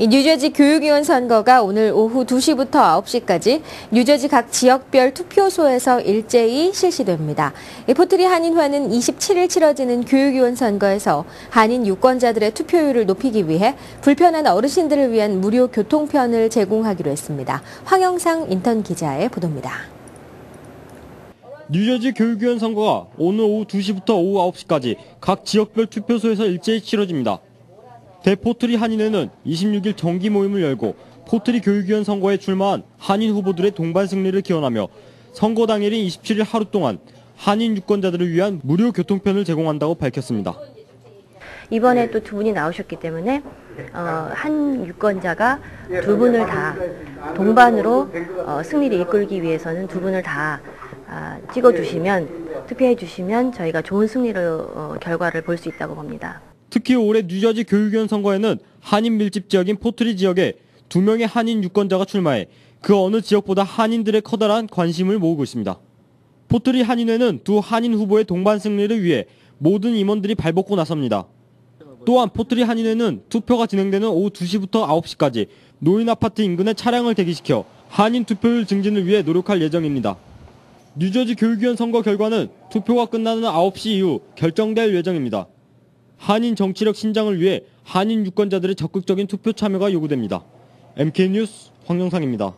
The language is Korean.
이 뉴저지 교육위원 선거가 오늘 오후 2시부터 9시까지 뉴저지 각 지역별 투표소에서 일제히 실시됩니다. 이 포트리 한인화는 27일 치러지는 교육위원 선거에서 한인 유권자들의 투표율을 높이기 위해 불편한 어르신들을 위한 무료 교통편을 제공하기로 했습니다. 황영상 인턴 기자의 보도입니다. 뉴저지 교육위원 선거가 오늘 오후 2시부터 오후 9시까지 각 지역별 투표소에서 일제히 치러집니다. 대포트리 한인회는 26일 정기 모임을 열고 포트리 교육위원 선거에 출마한 한인 후보들의 동반 승리를 기원하며 선거 당일인 27일 하루 동안 한인 유권자들을 위한 무료 교통편을 제공한다고 밝혔습니다. 이번에 또 두 분이 나오셨기 때문에 어, 한 유권자가 두 분을 다 동반으로 어, 승리를 이끌기 위해서는 두 분을 다 아, 찍어주시면 투표해 주시면 저희가 좋은 승리를 어, 결과를 볼 수 있다고 봅니다. 특히 올해 뉴저지 교육위원 선거에는 한인 밀집 지역인 포트리 지역에 두 명의 한인 유권자가 출마해 그 어느 지역보다 한인들의 커다란 관심을 모으고 있습니다. 포트리 한인회는 두 한인 후보의 동반 승리를 위해 모든 임원들이 발벗고 나섭니다. 또한 포트리 한인회는 투표가 진행되는 오후 2시부터 9시까지 노인 아파트 인근에 차량을 대기시켜 한인 투표율 증진을 위해 노력할 예정입니다. 뉴저지 교육위원 선거 결과는 투표가 끝나는 9시 이후 결정될 예정입니다. 한인 정치력 신장을 위해 한인 유권자들의 적극적인 투표 참여가 요구됩니다. MK뉴스 황영상입니다.